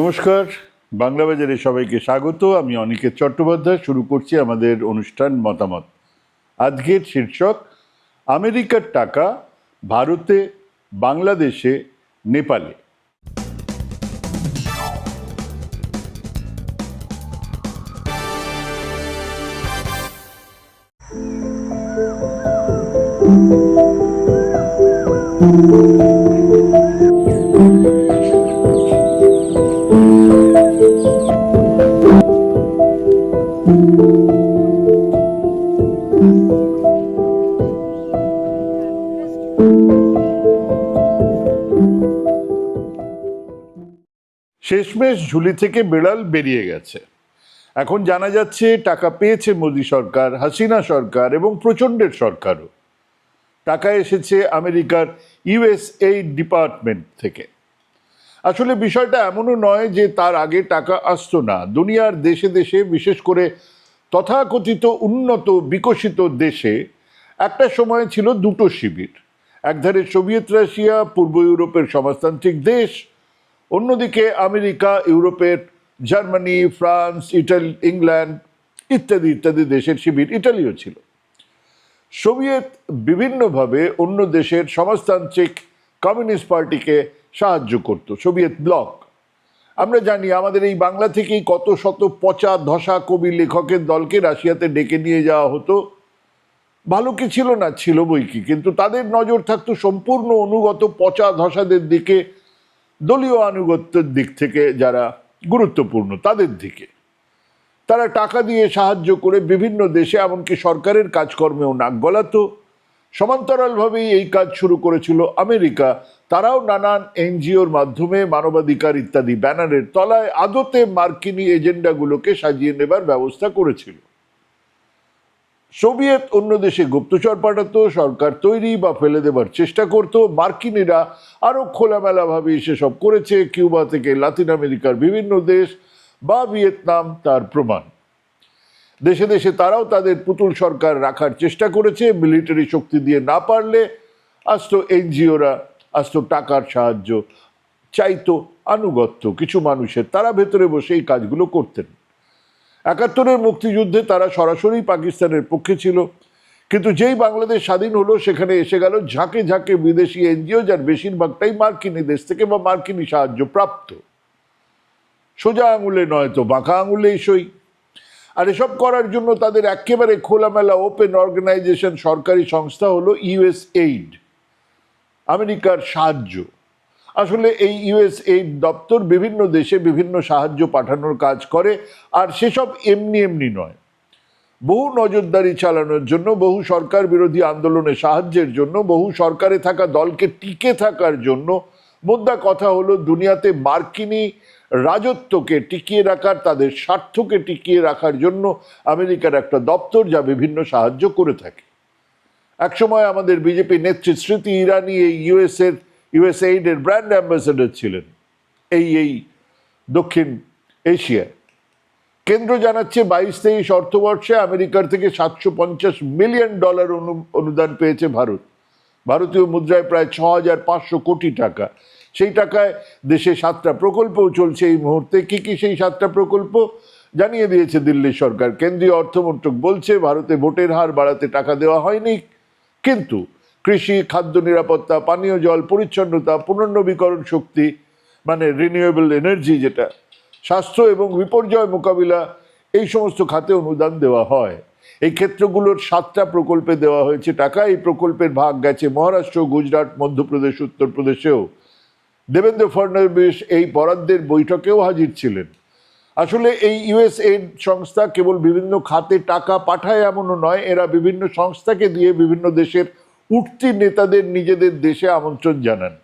নমস্কার। বাংলা বাজারে সবাইকে স্বাগত। আমি অনিকেত চট্টোপাধ্যায়। শুরু করছি আমাদের অনুষ্ঠান মতামত। আজকের শীর্ষক, আমেরিকার টাকা ভারতে, বাংলাদেশে, নেপালে। ঝুলি থেকে বেড়াল বেরিয়ে গেছে। এখন জানা যাচ্ছে টাকা পেয়েছে মোদী সরকার, হাসিনা সরকার এবং প্রচণ্ডের সরকারও। টাকা এসেছে আমেরিকার ইউএসএ ডিপার্টমেন্ট থেকে। আসলে বিষয়টা এমনও নয় যে তার আগে টাকা আসতো না। দুনিয়ার দেশে দেশে, বিশেষ করে তথাকথিত উন্নত, বিকশিত দেশে একটা সময় ছিল দুটো শিবির। একধারে সোভিয়েত রাশিয়া, পূর্ব ইউরোপের সমাজতান্ত্রিক দেশ অন্যদিকে আমেরিকা ইউরোপের জার্মানি, ফ্রান্স, ইটালি, ইংল্যান্ড ইত্যাদি ইত্যাদি দেশের শিবির ইটালিও ছিল। সোভিয়েত বিভিন্নভাবে অন্য দেশের সমাজতান্ত্রিক কমিউনিস্ট পার্টিকে সাহায্য করত, সোভিয়েত ব্লক। আমরা জানি আমাদের এই বাংলা থেকেই কত শত পচা ধসা কবি লেখকের দলকে রাশিয়াতে ডেকে নিয়ে যাওয়া হতো। ভালো কি ছিল না, ছিল বই কি, কিন্তু তাদের নজর থাকতো সম্পূর্ণ অনুগত পচা ধসাদের দিকে দলীয় আনুগত্যের দিক থেকে যারা গুরুত্বপূর্ণ, তাদের দিকে। তারা টাকা দিয়ে সাহায্য করে বিভিন্ন দেশে, এমনকি সরকারের কাজকর্মেও নাক গলাতো। সমান্তরালভাবেই এই কাজ শুরু করেছিল আমেরিকা। তারাও নানান এনজিওর মাধ্যমে মানবাধিকার ইত্যাদি ব্যানারের তলায় আদতে মার্কিনী এজেন্ডাগুলোকে সাজিয়ে নেবার ব্যবস্থা করেছিল। সোভিয়েত অন্য দেশে গুপ্তচর পাঠাতো, সরকার তৈরি বা ফেলে দেবার চেষ্টা করত, মার্কিনীরা আরও খোলামেলাভাবে সেসব করেছে, কিউবা থেকে লাতিন আমেরিকার বিভিন্ন দেশ বা ভিয়েতনাম তার প্রমাণ। দেশে দেশে তারাও তাদের পুতুল সরকার রাখার চেষ্টা করেছে, মিলিটারি শক্তি দিয়ে না পারলে আসতো এনজিওরা আসতো টাকার সাহায্য চাইতো, আনুগত্য। কিছু মানুষের তারা ভেতরে বসে এই কাজগুলো করতেন। একাত্তরের মুক্তিযুদ্ধে তারা সরাসরি পাকিস্তানের পক্ষে ছিল। কিন্তু যেই বাংলাদেশ স্বাধীন হলো, সেখানে এসে গেল ঝাঁকে ঝাঁকে বিদেশি এনজিও, যার বেশিরভাগটাই মার্কিনী দেশ থেকে বা মার্কিনী সাহায্য প্রাপ্ত সোজা আঙুলে নয় তো, বাঁকা আঙুলেই সই। আর এসব করার জন্য তাদের একেবারে খোলামেলা ওপেন অর্গানাইজেশন সরকারি সংস্থা হলো ইউএস এইড, আমেরিকার সাহায্য। আসলে এই ইউএস এইড দপ্তর বিভিন্ন দেশে বিভিন্ন সাহায্য পাঠানোর কাজ করে, আর সেসব এমনি এমনি নয়। বহু নজরদারি চালানোর জন্য, বহু সরকার বিরোধী আন্দোলনে সাহায্যের জন্য, বহু সরকারে থাকা দলকে টিকে থাকার জন্য। মোদ্দা কথা হলো, দুনিয়াতে মার্কিনী রাজত্বকে টিকিয়ে রাখার, তাদের স্বার্থকে টিকিয়ে রাখার জন্য আমেরিকার একটা দপ্তর যা বিভিন্ন সাহায্য করে থাকে। একসময় আমাদের বিজেপি নেত্রী স্মৃতি ইরানি এই ইউএসএর ইউএসএইডের ব্র্যান্ড অ্যাম্বাসেডর ছিলেন এই এই দক্ষিণ এশিয়ায়। কেন্দ্র জানাচ্ছে বাইশ তেইশ অর্থবর্ষে আমেরিকার থেকে সাতশো পঞ্চাশ মিলিয়ন ডলার অনু- অনুদান পেয়েছে ভারত। ভারতীয় মুদ্রায় প্রায় ছ হাজার পাঁচশো কোটি টাকা। সেই টাকায় দেশে সাতটা প্রকল্পও চলছে এই মুহূর্তে। কি কি সেই সাতটা প্রকল্প? জানিয়ে দিয়েছে দিল্লি সরকার। কেন্দ্রীয় অর্থমন্ত্রক বলছে, ভারতে ভোটের হার বাড়াতে টাকা দেওয়া হয়নি, কিন্তু কৃষি, খাদ্য নিরাপত্তা, পানীয় জল, পরিচ্ছন্নতা, পুনর্নবীকরণ শক্তি মানে রিনিউয়েবল এনার্জি যেটা, স্বাস্থ্য এবং বিপর্যয় মোকাবিলা, এই সমস্ত খাতে অনুদান দেওয়া হয়। এই ক্ষেত্রগুলোর সাতটা প্রকল্পে দেওয়া হয়েছে টাকা। এই প্রকল্পের ভাগ গেছে মহারাষ্ট্র, গুজরাট, মধ্যপ্রদেশ, উত্তরপ্রদেশেও। দেবেন্দ্র ফডনবিস এই বরাদ্দের বৈঠকেও হাজির ছিলেন। আসলে এই ইউএস এইড সংস্থা কেবল বিভিন্ন খাতে টাকা পাঠায় এমনও নয়, এরা বিভিন্ন সংস্থাকে দিয়ে বিভিন্ন দেশের উঠতি নেতাদের নিজেদের দেশে আমন্ত্রণ জানান।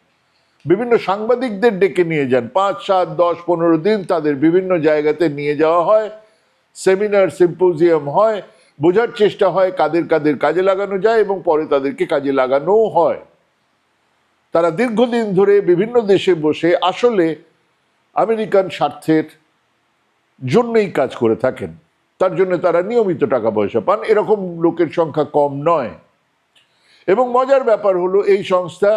বিভিন্ন সাংবাদিকদের ডেকে নিয়ে যান। পাঁচ, সাত, দশ, পনেরো দিন তাদের বিভিন্ন জায়গাতে নিয়ে যাওয়া হয়। সেমিনার, সিম্পোজিয়াম হয়। বোঝার চেষ্টা হয় কাদের কাদের কাজে লাগানো যায় এবং পরে তাদেরকে কাজে লাগানোও হয়। তারা দীর্ঘদিন ধরে বিভিন্ন দেশে বসে আসলে আমেরিকান স্বার্থের জন্যই কাজ করে থাকেন। তার জন্য তারা নিয়মিত টাকা পয়সা পান। এরকম লোকের সংখ্যা কম নয়। এবং মজার ব্যাপার হলো, এই সংস্থা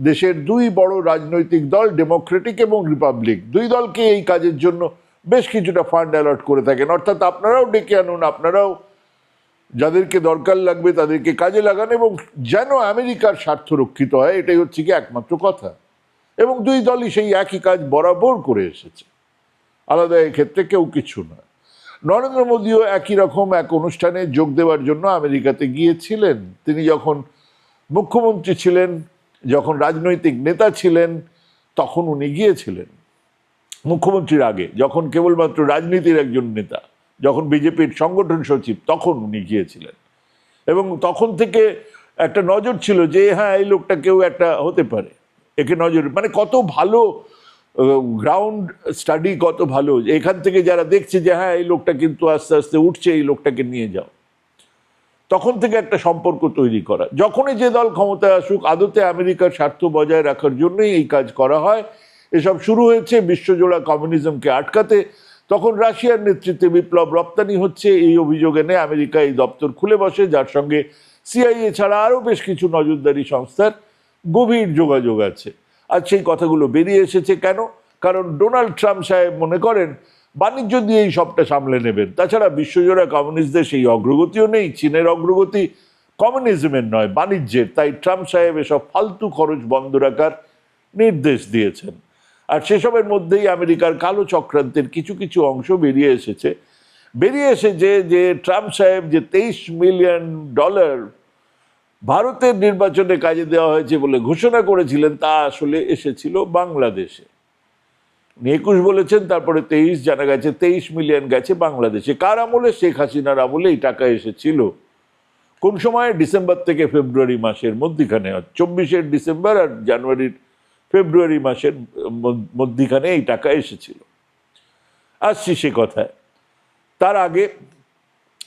দেশের দুই বড় রাজনৈতিক দল ডেমোক্রেটিক এবং রিপাবলিক দুই দলকে এই কাজের জন্য বেশ কিছুটা ফান্ড অ্যালট করে থাকেন। অর্থাৎ আপনারাও ডেকে আনুন, আপনারাও যাদেরকে দরকার লাগবে তাদেরকে কাজে লাগান এবং যেন আমেরিকার স্বার্থ রক্ষিত হয়, এটাই হচ্ছে কি একমাত্র কথা। এবং দুই দলই সেই একই কাজ বরাবর করে এসেছে। আলাদা এক্ষেত্রে কেউ কিছু নয়। নরেন্দ্র মোদীও একই রকম এক অনুষ্ঠানে যোগ দেওয়ার জন্য আমেরিকাতে গিয়েছিলেন। তিনি যখন মুখ্যমন্ত্রী ছিলেন, যখন রাজনৈতিক নেতা ছিলেন, তখন উনি গিয়েছিলেন মুখ্যমন্ত্রীর আগে। যখন কেবলমাত্র রাজনীতির একজন নেতা, যখন বিজেপির সংগঠন সচিব, তখন উনি গিয়েছিলেন। এবং তখন থেকে একটা নজর ছিল যে হ্যাঁ এই লোকটা কেউ একটা হতে পারে। একে নজর মানে কত ভালো গ্রাউন্ড স্টাডি কত ভালো। এখান থেকে যারা দেখছে যে হ্যাঁ এই লোকটা কিন্তু আস্তে আস্তে উঠছে, এই লোকটাকে নিয়ে যাও। তখন থেকে একটা সম্পর্ক তৈরি করা। যখনই যে দল ক্ষমতায় আসুক, আদতে আমেরিকার স্বার্থ বজায় রাখার জন্যই এই কাজ করা হয়। এসব শুরু হয়েছে বিশ্বজোড়া কমিউনিজমকে আটকাতে। তখন রাশিয়ার নেতৃত্বে বিপ্লব রপ্তানি হচ্ছে। এই অভিযোগ এনে আমেরিকা এই দপ্তর খুলে বসে। যার সঙ্গে সিআইএ ছাড়া আরও বেশ কিছু নজরদারি সংস্থার গভীর যোগাযোগ আছে। আর সেই কথাগুলো বেরিয়ে এসেছে কেন? কারণ ডোনাল্ড ট্রাম্প সাহেব মনে করেন বাণিজ্য দিয়েই সবটা সামলে নেবেন। তাছাড়া বিশ্বজোড়া কমিউনিস্টদের সেই অগ্রগতিও নেই, চীনের অগ্রগতি কমিউনিজমের নয়, বাণিজ্যের। তাই ট্রাম্প সাহেব এসব ফালতু খরচ বন্ধ রাখার নির্দেশ দিয়েছেন। আর সেসবের মধ্যেই আমেরিকার কালো চক্রান্তের কিছু কিছু অংশ বেরিয়ে এসেছে। বেরিয়ে এসেছে যে যে ট্রাম্প সাহেব যে তেইশ মিলিয়ন ডলার ভারতের নির্বাচনে কাজে দেওয়া হয়েছে বলে ঘোষণা করেছিলেন, তা আসলে এসেছিল বাংলাদেশে। একুশ বলেছেন, তারপরে তেইশ জানা গেছে, তেইশ মিলিয়ন গেছে বাংলাদেশে। কার আমলে? শেখ হাসিনার আমলে এই টাকা এসেছিল। কোন সময়? ডিসেম্বর থেকে ফেব্রুয়ারি মাসের মধ্যিখানে। চব্বিশের ডিসেম্বর আর জানুয়ারির ফেব্রুয়ারি মাসের মধ্য- মধ্যিখানে এই টাকা এসেছিল। আসছি সে কথায়। তার আগে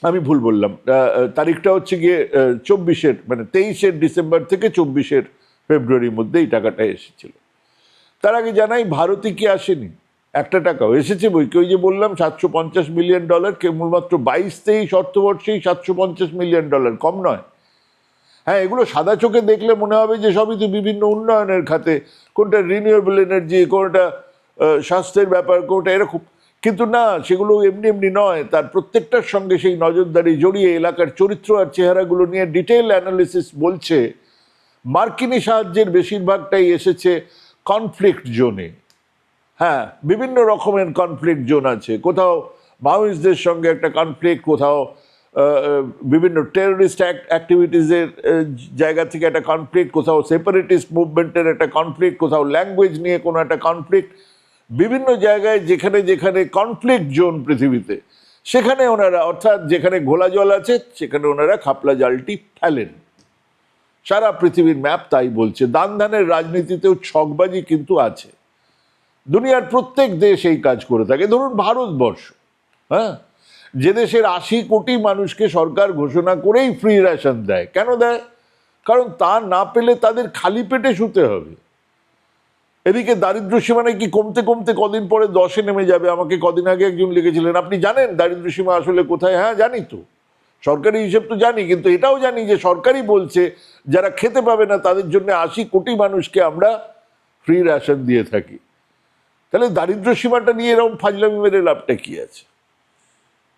আমি ভুল বললাম। তারিখটা হচ্ছে গিয়ে চব্বিশের মানে তেইশের ডিসেম্বর থেকে চব্বিশের ফেব্রুয়ারির মধ্যে এই টাকাটা এসেছিল। তার আগে জানাই, ভারতে কি আসেনি? একটা টাকাও। এসেছে বই। কেউ যে বললাম, সাতশো পঞ্চাশ মিলিয়ন ডলার কেবলমাত্র বাইশ তেইশ অর্থবর্ষেই সাতশো পঞ্চাশ মিলিয়ন ডলার কম নয়। হ্যাঁ এগুলো সাদা চোখে দেখলে মনে হবে যে সবই তো বিভিন্ন উন্নয়নের খাতে। কোনটা রিনিউয়েবল এনার্জি কোনটা স্বাস্থ্যের ব্যাপার, কোনটা এরকম কিন্তু না, সেগুলো এমনি এমনি নয়। তার প্রত্যেকটার সঙ্গে সেই নজরদারি জড়িয়ে এলাকার চরিত্র আর চেহারাগুলো নিয়ে ডিটেল অ্যানালিসিস বলছে, মার্কিনী সাহায্যের বেশিরভাগটাই এসেছে কনফ্লিক্ট জোনে হ্যাঁ বিভিন্ন রকমের কনফ্লিক্ট জোন আছে। কোথাও মাওয়িস্টদের সঙ্গে একটা কনফ্লিক্ট কোথাও বিভিন্ন টেররিস্ট অ্যাক্টিভিটিসের জায়গা থেকে একটা কনফ্লিক্ট কোথাও সেপারেটিস্ট মুভমেন্টের একটা কনফ্লিক্ট কোথাও ল্যাঙ্গুয়েজ নিয়ে কোনো একটা কনফ্লিক্ট বিভিন্ন জায়গায় যেখানে যেখানে কনফ্লিক্ট জোন পৃথিবীতে, সেখানে ওনারা, অর্থাৎ যেখানে ঘোলা জল আছে, সেখানে ওনারা খাপলা জালটি ফেলেন। সারা পৃথিবীর ম্যাপ তাই বলছে, দান ধানের রাজনীতিতেও ছকবাজি কিন্তু আছে। দুনিয়ার প্রত্যেক দেশ এই কাজ করে থাকে। ধরুন ভারতবর্ষ হ্যাঁ? যে দেশের আশি কোটি মানুষকে সরকার ঘোষণা করেই ফ্রি রেশন দেয়। কেন দেয়? কারণ তা না পেলে তাদের খালি পেটে শুতে হবে। এদিকে দারিদ্র সীমা নাকি কমতে কমতে কদিন পরে দশে নেমে যাবে। আমাকে কদিন আগে একজন লিখেছিলেন, আপনি জানেন দারিদ্র সীমা আসলে কোথায়? হ্যাঁ জানি তো। সরকারি হিসেব তো জানি, কিন্তু এটাও জানি যে সরকারই বলছে, যারা খেতে পাবে না তাদের জন্য আশি কোটি মানুষকে আমরা ফ্রি রেশন দিয়ে থাকি। তাহলে দারিদ্র সীমাটা নিয়ে এরকম ফাজলামি মেরে লাভটা কি আছে?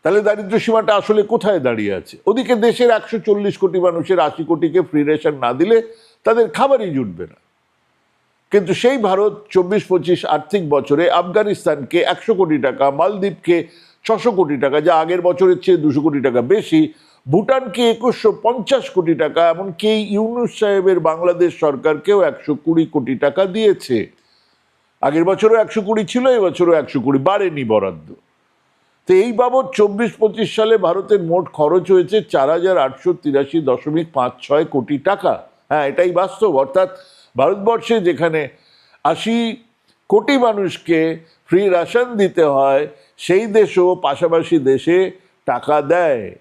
তাহলে দারিদ্র সীমাটা আসলে কোথায় দাঁড়িয়ে আছে? ওদিকে দেশের একশো চল্লিশ কোটি মানুষের আশি কোটিকে ফ্রি রেশন না দিলে তাদের খাবারই জুটবে না। কিন্তু সেই ভারত চব্বিশ পঁচিশ আর্থিক বছরে আফগানিস্তানকে একশো কোটি টাকা, মালদ্বীপকে ছশো কোটি টাকা, যা আগের বছরের চেয়ে দুশো কোটি টাকা বেশি। ভুটানকে একুশশো পঞ্চাশ কোটি টাকা, এমনকি ইউনুস সাহেবের বাংলাদেশ সরকারকেও একশো কুড়ি কোটি টাকা দিয়েছে। আগের বছরও একশো কুড়ি ছিল এবছরও একশো কুড়ি, বাড়েনি বরাদ্দ। তো এই বাবদ চব্বিশ পঁচিশ সালে ভারতের মোট খরচ হয়েছে চার হাজার আটশো তিরাশি দশমিক পাঁচ ছয় কোটি টাকা। হ্যাঁ এটাই বাস্তব, অর্থাৎ ভারতবর্ষে যেখানে আশি কোটি মানুষকে ফ্রি রেশন দিতে হয় সেই দেশও পাশাপাশি দেশে টাকা দেয়।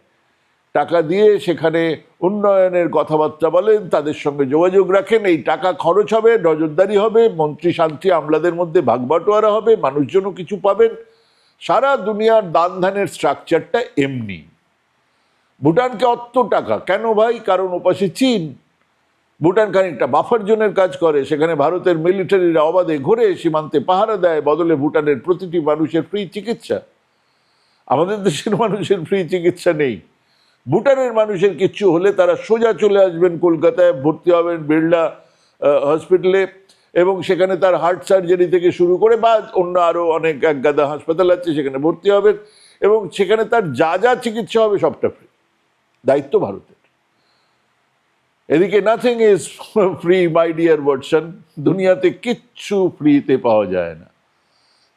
টাকা দিয়ে সেখানে উন্নয়নের কথাবার্তা বলেন, তাদের সঙ্গে যোগাযোগ রাখেন, এই টাকা খরচ হবে, নজরদারি হবে, মন্ত্রী শান্তি আমলাদের মধ্যে ভাগবাটোয়ারা হবে, মানুষজনও কিছু পাবেন। সারা দুনিয়ার দান ধানের স্ট্রাকচারটা এমনি। ভুটানকে অত টাকা, কেন ভাই? কারণ ওপাশে চীন। ভুটান খানিকটা বাফার জোনের কাজ করে, সেখানে ভারতের মিলিটারিরা অবাধে ঘুরে সীমান্তে পাহারা দেয়, বদলে ভুটানের প্রতিটি মানুষের ফ্রি চিকিৎসা। আমাদের দেশের মানুষের ফ্রি চিকিৎসা নেই। ভুটানের মানুষের কিচ্ছু হলে তারা সোজা চলে আসবেন কলকাতায়, ভর্তি হবেন বিড়লা হসপিটালে এবং সেখানে তার হার্ট সার্জারি থেকে শুরু করে বা অন্য আরও অনেক এক গাদা হাসপাতাল আছে, সেখানে ভর্তি হবেন এবং সেখানে তার যা যা চিকিৎসা হবে সবটা ফ্রি দায়িত্ব ভারতের। এদিকে nothing is free my dear version দুনিয়াতে কিচ্ছু ফ্রিতে পাওয়া যায় না।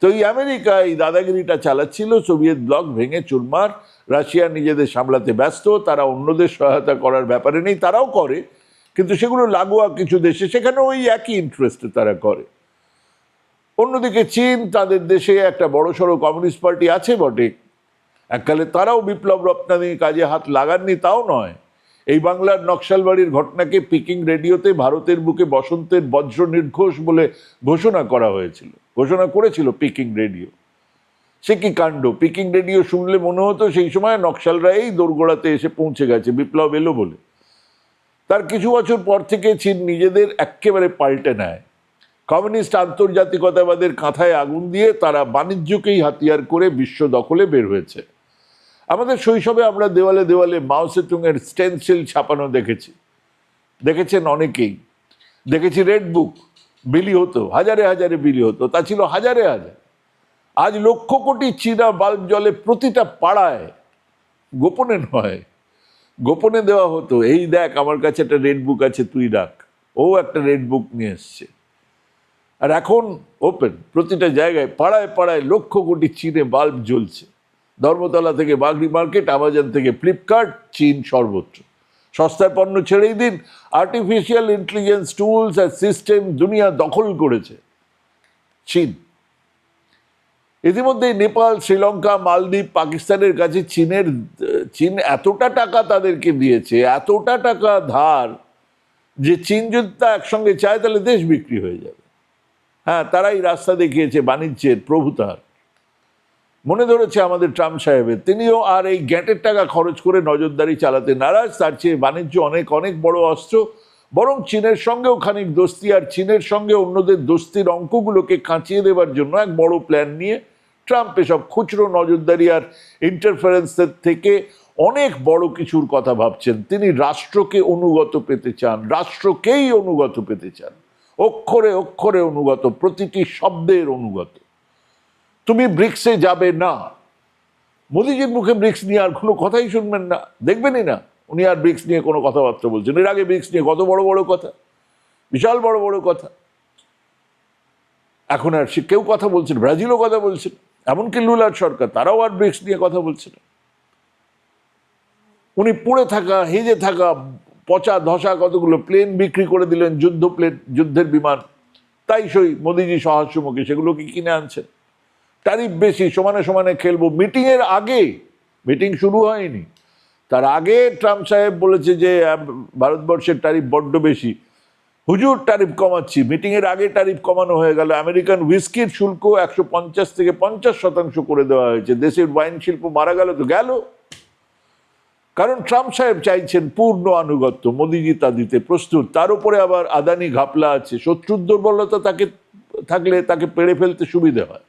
তো এই আমেরিকা এই দাদাগিরিটা চালাচ্ছিল, সোভিয়েত ব্লক ভেঙে চুরমার, রাশিয়া নিজেদের সামলাতে ব্যস্ত, তারা অন্যদের সহায়তা করার ব্যাপারে নেই, তারাও করে, কিন্তু সেগুলো লাগোয়া কিছু দেশে সেখানে ওই একই ইন্টারেস্টে তারা করে। অন্যদিকে চীন, তাদের দেশে একটা বড় সড়ো কমিউনিস্ট পার্টি আছে বটে। এককালে তারাও বিপ্লব রপ্তানি কাজে হাত লাগাননি, তাও নয়। এই বাংলার নকশালবাড়ির ঘটনাকে পিকিং রেডিওতে ভারতের বুকে বসন্তের বজ্র নির্ঘোষ বলে ঘোষণা করা হয়েছিল, ঘোষণা করেছিল পিকিং রেডিও সে কি কাণ্ড? পিকিং রেডিও শুনলে মনে হতো সেই সময় নকশালরা এই দোরগোড়াতে এসে পৌঁছে গেছে, বিপ্লব এলো বলে। তার কিছু বছর পর থেকে চীন নিজেদের একেবারে পাল্টে নেয়। কমিউনিস্ট আন্তর্জাতিকতাবাদের কাঁথায় আগুন দিয়ে তারা বাণিজ্যকেই হাতিয়ার করে বিশ্ব দখলে বের হয়েছে। আমাদের শৈশবে আমরা দেওয়ালে দেওয়ালে মাও সেতুংয়ের স্টেনসিল ছাপানো দেখেছি। দেখেছেন অনেকেই। দেখেছি রেড বুক বিলি হতো, হাজারে হাজারে বিলি হতো, তা ছিল হাজারে হাজার। আজ লক্ষ কোটি চীনা বাল্ব জলে প্রতিটা পাড়ায়, গোপনে নয়, গোপনে দেওয়া হতো, এই দেখ, আমার কাছে একটা রেড বুক আছে, তুই রাখ। ও একটা রেড বুক নিয়ে এসছে। আর এখন ওপেন প্রতিটা জায়গায়, পাড়ায় পাড়ায় লক্ষ কোটি চীনে বাল্ব জ্বলছে। ধর্মতলা থেকে বাগড়ি মার্কেট, আমাজন থেকে ফ্লিপকার্ট, চীন সর্বত্র সস্তার পণ্য ছেড়েই দিন আর্টিফিশিয়াল ইন্টেলিজেন্স টুলস আর সিস্টেম দুনিয়া দখল করেছে চীন। ইতিমধ্যে নেপাল, শ্রীলঙ্কা, মালদ্বীপ, পাকিস্তানের কাছে চীনের, চীন এতটা টাকা তাদেরকে দিয়েছে, এতটা টাকা ধার যে চীন যদি তা একসঙ্গে চায় তাহলে দেশ বিক্রি হয়ে যাবে। হ্যাঁ তারাই রাস্তা দেখিয়েছে বাণিজ্যের প্রভুতার। মনে ধরেছে আমাদের ট্রাম্প সাহেবের। তিনিও আর এই গ্যাটের টাকা খরচ করে নজরদারি চালাতে নারাজ। তার চেয়ে বাণিজ্য অনেক অনেক বড় অস্ত্র। বরং চীনের সঙ্গেও খানিক দোস্তি আর চীনের সঙ্গে অন্যদের দোস্তির অঙ্কগুলোকে কাঁচিয়ে দেওয়ার জন্য এক বড় প্ল্যান নিয়ে ট্রাম্প এসব খুচরো নজরদারি আর ইন্টারফারেন্সের থেকে অনেক বড় কিছুর কথা ভাবছেন। তিনি রাষ্ট্রকে অনুগত পেতে চান, রাষ্ট্রকেই অনুগত পেতে চান। অক্ষরে অক্ষরে অনুগত, প্রতিটি শব্দের অনুগত। তুমি ব্রিক্সে যাবে না। মোদিজির মুখে ব্রিক্স নিয়ে আর কোনো কথাই শুনবেন না। দেখবেনই না, উনি আর ব্রিক্স নিয়ে কোনো কথাবার্তা বলছেন। এর আগে ব্রিক্স নিয়ে কত বড় বড় কথা, বিশাল বড় বড় কথা। এখন আর সে কেউ কথা বলছেন ব্রাজিলও কথা বলছেন এমনকি লুলার সরকার, তারাও আর ব্রিক্স নিয়ে কথা বলছে না। উনি পড়ে থাকা, হেজে থাকা পচা ধসা কতগুলো প্লেন বিক্রি করে দিলেন, যুদ্ধ প্লেন যুদ্ধের বিমান। তাই সই মোদিজি সহাস্যমুখী সেগুলোকে কিনে আনছেন? ট্যারিফ বেশি, সমানে সমানে খেলব। মিটিংয়ের আগে, মিটিং শুরু হয়নি। তার আগে ট্রাম্প সাহেব বলেছে যে ভারতবর্ষের ট্যারিফ বড্ড বেশি। হুজুর ট্যারিফ কমাচ্ছি। মিটিংয়ের আগে ট্যারিফ কমানো হয়ে গেল। আমেরিকান হুইস্কির শুল্ক একশো পঞ্চাশ থেকে পঞ্চাশ শতাংশ করে দেওয়া হয়েছে। দেশের ওয়াইন শিল্প মারা গেল তো গেল। কারণ ট্রাম্প সাহেব চাইছেন পূর্ণ আনুগত্য। মোদিজি তা দিতে প্রস্তুত। তার উপরে আবার আদানি ঘাপলা আছে। শত্রুর দুর্বলতা তাকে থাকলে তাকে পেড়ে ফেলতে সুবিধে হয়।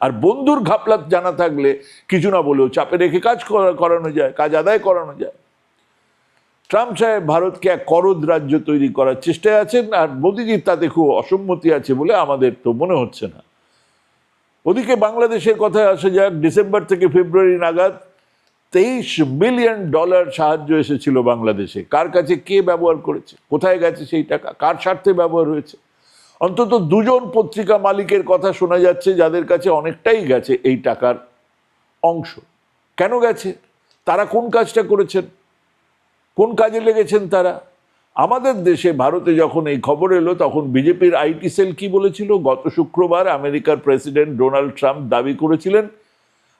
আর বন্ধুর ঘাপলা জানা থাকলে কিছু না বলেও চাপে রেখে কাজ করানো যায়, কাজ আদায় করানো যায়। ট্রাম্প সাহেব ভারতকে এক করদ রাজ্য তৈরি করার চেষ্টায় আছেন, আর মোদিজির তাতে খুব অসম্মতি আছে বলে আমাদের তো মনে হচ্ছে না। ওদিকে বাংলাদেশের কথায় আসা যাক, ডিসেম্বর থেকে ফেব্রুয়ারি নাগাদ তেইশ বিলিয়ন ডলার সাহায্য এসেছিল বাংলাদেশে। কার কাছে কে ব্যবহার করেছে? কোথায় গেছে সেই টাকা কার স্বার্থে ব্যবহার হয়েছে? অন্তত দুজন পত্রিকা মালিকের কথা শোনা যাচ্ছে যাদের কাছে অনেকটাই গেছে এই টাকার অংশ। কেন গেছে? তারা কোন কাজটা করেছেন? কোন কাজে লেগেছেন তারা? আমাদের দেশে ভারতে যখন এই খবর এলো, তখন বিজেপির আইটি সেল কি বলেছিল? গত শুক্রবার আমেরিকার প্রেসিডেন্ট ডোনাল্ড ট্রাম্প দাবি করেছিলেন,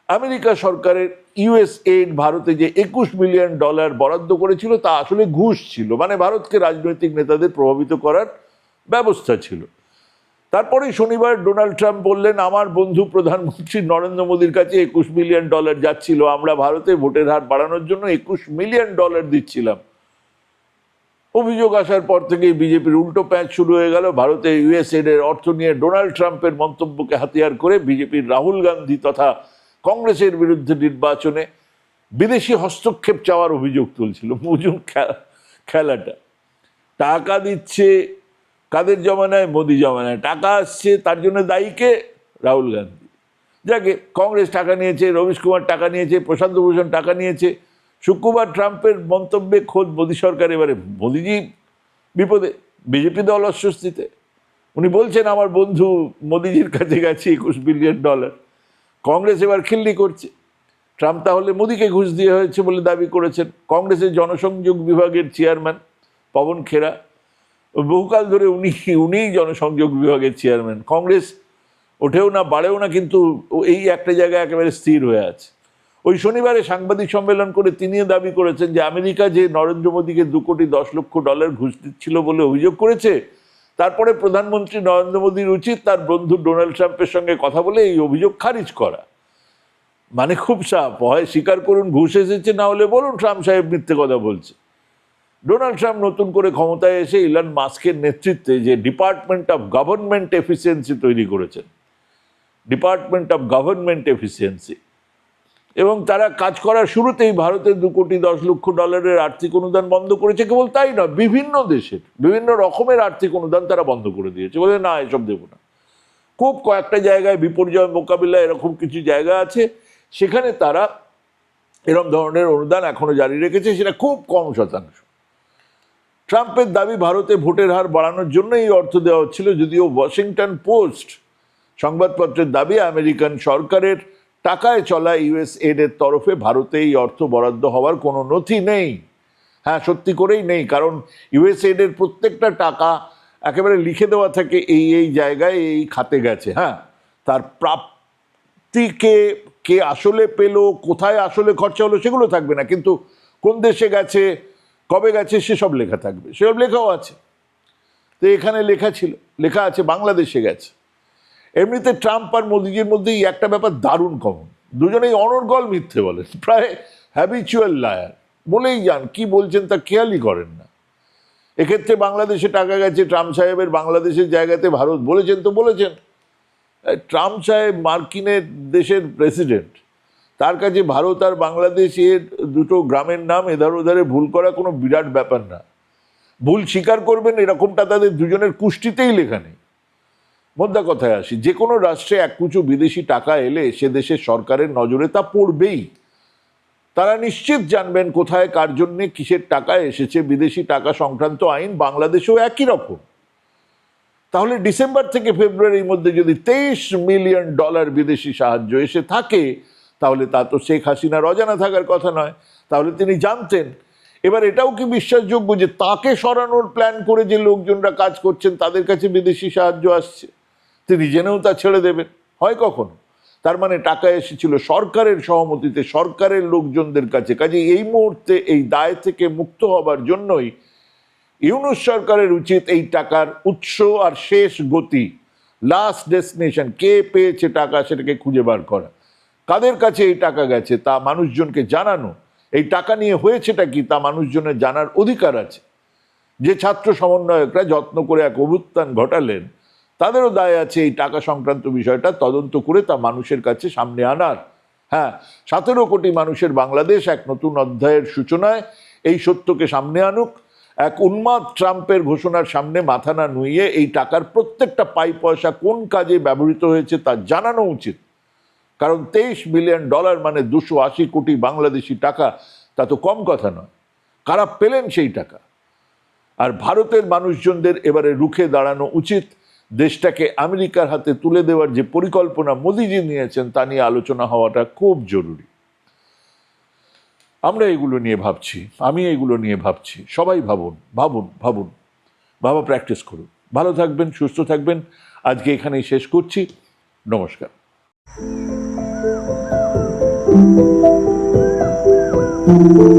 আমেরিকা সরকারের ইউএস এইড ভারতে যে একুশ মিলিয়ন ডলার বরাদ্দ করেছিল, তা আসলে ঘুষ ছিল। মানে ভারতকে রাজনৈতিক নেতাদের প্রভাবিত করার ব্যবস্থা ছিল। তারপরেই শনিবার ডোনাল্ড ট্রাম্প বললেন, আমার বন্ধু প্রধানমন্ত্রী নরেন্দ্র মোদীর কাছে একুশ মিলিয়ন ডলার যাচ্ছিল, আমরা ভারতে ভোটের হার বাড়ানোর জন্য একুশ মিলিয়ন ডলার দিচ্ছিলাম। অভিযোগ আসার পর থেকেই বিজেপির উল্টো প্যাঁচ শুরু হয়ে গেল। ভারতে ইউএসএড এর অর্থ নিয়ে ডোনাল্ড ট্রাম্পের মন্তব্যকে হাতিয়ার করে বিজেপির রাহুল গান্ধী তথা কংগ্রেসের বিরুদ্ধে নির্বাচনে বিদেশি হস্তক্ষেপ চাওয়ার অভিযোগ তুলছিল। খে- খেলাটা। টাকা দিচ্ছে কাদের জমানায়? মোদি জমানায়। টাকা আসছে, তার জন্য দায়ী কে রাহুল গান্ধী। যাকে কংগ্রেস টাকা নিয়েছে, রবিশ কুমার টাকা নিয়েছে, প্রশান্ত ভূষণ টাকা নিয়েছে, শুক্রবার ট্রাম্পের মন্তব্যে খোদ মোদী সরকার এবারে মোদিজি বিপদে, বিজেপি দল অস্বস্তিতে। উনি বলছেন, আমার বন্ধু মোদিজির কাছে গেছে, একুশ বিলিয়ন ডলার। কংগ্রেস এবার খিল্লি করছে। ট্রাম্প তাহলে মোদিকে ঘুষ দিয়ে হয়েছে বলে দাবি করেছেন। কংগ্রেসের জনসংযোগ বিভাগের চেয়ারম্যান পবন খেরা বহুকাল ধরে উনি, উনিই জনসংযোগ বিভাগের চেয়ারম্যান। কংগ্রেস ওঠেও না, বাড়েও না, কিন্তু এই একটা জায়গায় একেবারে স্থির হয়ে আছে। ওই শনিবারে সাংবাদিক সম্মেলন করে তিনিও দাবি করেছেন যে আমেরিকা যে নরেন্দ্র মোদীকে দু কোটি দশ লক্ষ ডলার ঘুষ দিচ্ছিল বলে অভিযোগ করেছে, তারপরে প্রধানমন্ত্রী নরেন্দ্র মোদীর উচিত তার বন্ধু ডোনাল্ড ট্রাম্পের সঙ্গে কথা বলে এই অভিযোগ খারিজ করা। মানে খুব সাপ, হয় স্বীকার করুন, ঘুষ এসেছে, না হলে বলুন ট্রাম্প সাহেব মিথ্যে কথা বলছে। ডোনাল্ড ট্রাম্প নতুন করে ক্ষমতায় এসে ইলন মাস্কের নেতৃত্বে যে ডিপার্টমেন্ট অফ গভর্নমেন্ট এফিসিয়েন্সি তৈরি করেছেন ডিপার্টমেন্ট অফ গভর্নমেন্ট এফিসিয়েন্সি এবং তারা কাজ করার শুরুতেই ভারতের দু কোটি দশ লক্ষ ডলারের আর্থিক অনুদান বন্ধ করেছে, কেবল তাই নয়, বিভিন্ন দেশের, বিভিন্ন রকমের আর্থিক অনুদান তারা বন্ধ করে দিয়েছে, বলে না, এসব দেবো না। খুব কয়েকটা জায়গায় বিপর্যয় মোকাবিলা এরকম কিছু জায়গা আছে, সেখানে তারা এরকম ধরনের অনুদান এখনও জারি রেখেছে, সেটা খুব কম শতাংশ। ট্রাম্পের দাবি ভারতে ভোটের হার বাড়ানোর জন্য এই অর্থ দেওয়া হচ্ছিল, যদিও ওয়াশিংটন পোস্ট সংবাদপত্রের দাবি, আমেরিকান সরকারের টাকায় চলা ইউএস এর তরফে ভারতে এই অর্থ বরাদ্দ হওয়ার কোনো নথি নেই। হ্যাঁ সত্যি করেই নেই, কারণ ইউএস এর প্রত্যেকটা টাকা একেবারে লিখে দেওয়া থাকে এই এই জায়গায়, এই খাতে গেছে। হ্যাঁ তার প্রাপ্তিকে কে আসলে পেল, কোথায় আসলে খরচা হলো সেগুলো থাকবে না, কিন্তু কোন দেশে গেছে কবে গেছে সেসব লেখা থাকবে। সেসব লেখাও আছে। তো এখানে লেখা ছিল, লেখা আছে, বাংলাদেশে গেছে। এমনিতে ট্রাম্প আর মোদিজির মধ্যে এই একটা ব্যাপার দারুণ কমন দুজনেই অনর্গল মিথ্যে বলেন, প্রায় হ্যাবিচুয়াল লায়ার বলেই যান, কি বলছেন তা খেয়ালই করেন না। এক্ষেত্রে বাংলাদেশে টাকা গেছে, ট্রাম্প সাহেবের বাংলাদেশের জায়গাতে ভারত বলেছেন তো বলেছেন। ট্রাম্প সাহেব মার্কিনের দেশের প্রেসিডেন্ট তার কাছে ভারত আর বাংলাদেশের দুটো গ্রামের নাম এধার ওধারে ভুল করা কোনো বিরাট ব্যাপার না। ভুল স্বীকার করবেন, এরকমটা তাদের দুজনের কুষ্টিতেই লেখা নেই। মোদ্দা কথায় আসি, যে কোনো রাষ্ট্রে এক কুচু বিদেশি টাকা এলে সে দেশের সরকারের নজরে তা পড়বেই। তারা নিশ্চিত জানবেন কোথায়, কার জন্যে কিসের টাকা এসেছে। বিদেশি টাকা সংক্রান্ত আইন বাংলাদেশেও একই রকম। তাহলে ডিসেম্বর থেকে ফেব্রুয়ারির মধ্যে যদি তেইশ মিলিয়ন ডলার বিদেশি সাহায্য এসে থাকে তাহলে তা তো শেখ হাসিনার অজানা থাকার কথা নয়। তাহলে তিনি জানতেন। এবার এটাও কি বিশ্বাসযোগ্য যে তাকে সরানোর প্ল্যান করে যে লোকজনরা কাজ করছেন, তাদের কাছে বিদেশি সাহায্য আসছে? তিনি জেনেও তা ছেড়ে দেবেন। হয় কখনো? তার মানে টাকা এসেছিল সরকারের সহমতিতে, সরকারের লোকজনদের কাছে। কাজে এই মুহূর্তে এই দায় থেকে মুক্ত হবার জন্যই ইউনুস সরকারের উচিত এই টাকার উৎস আর শেষ গতি লাস্ট ডেস্টিনেশন কে পেয়েছে টাকা সেটাকে খুঁজে বার করা। কাদের কাছে এই টাকা গেছে? তা মানুষজনকে জানানো। এই টাকা নিয়ে হয়েছেটা কি? তা মানুষজনের জানার অধিকার আছে। যে ছাত্র সমন্বয়করা যত্ন করে এক অভ্যুত্থান ঘটালেন, তাদেরও দায় আছে এই টাকা সংক্রান্ত বিষয়টা তদন্ত করে তা মানুষের কাছে সামনে আনার। হ্যাঁ সতেরো কোটি মানুষের বাংলাদেশ এক নতুন অধ্যায়ের সূচনায় এই সত্যকে সামনে আনুক। এক উন্মাদ ট্রাম্পের ঘোষণার সামনে মাথা না নুইয়ে এই টাকার প্রত্যেকটা পাই পয়সা কোন কাজে ব্যবহৃত হয়েছে তা জানানো উচিত। কারণ তেইশ বিলিয়ন ডলার মানে দুশো আশি কোটি বাংলাদেশি টাকা, তা তো কম কথা নয়। কারা পেলেন সেই টাকা? আর ভারতের মানুষজনদের এবারে রুখে দাঁড়ানো উচিত। দেশটাকে আমেরিকার হাতে তুলে দেওয়ার যে পরিকল্পনা মোদিজি নিয়েছেন, তা নিয়ে আলোচনা হওয়াটা খুব জরুরি। আমরা এগুলো নিয়ে ভাবছি, আমি এগুলো নিয়ে ভাবছি। সবাই ভাবুন ভাবুন ভাবুন। ভাবা প্র্যাকটিস করুন। ভালো থাকবেন, সুস্থ থাকবেন। আজকে এখানেই শেষ করছি। নমস্কার। Ooh.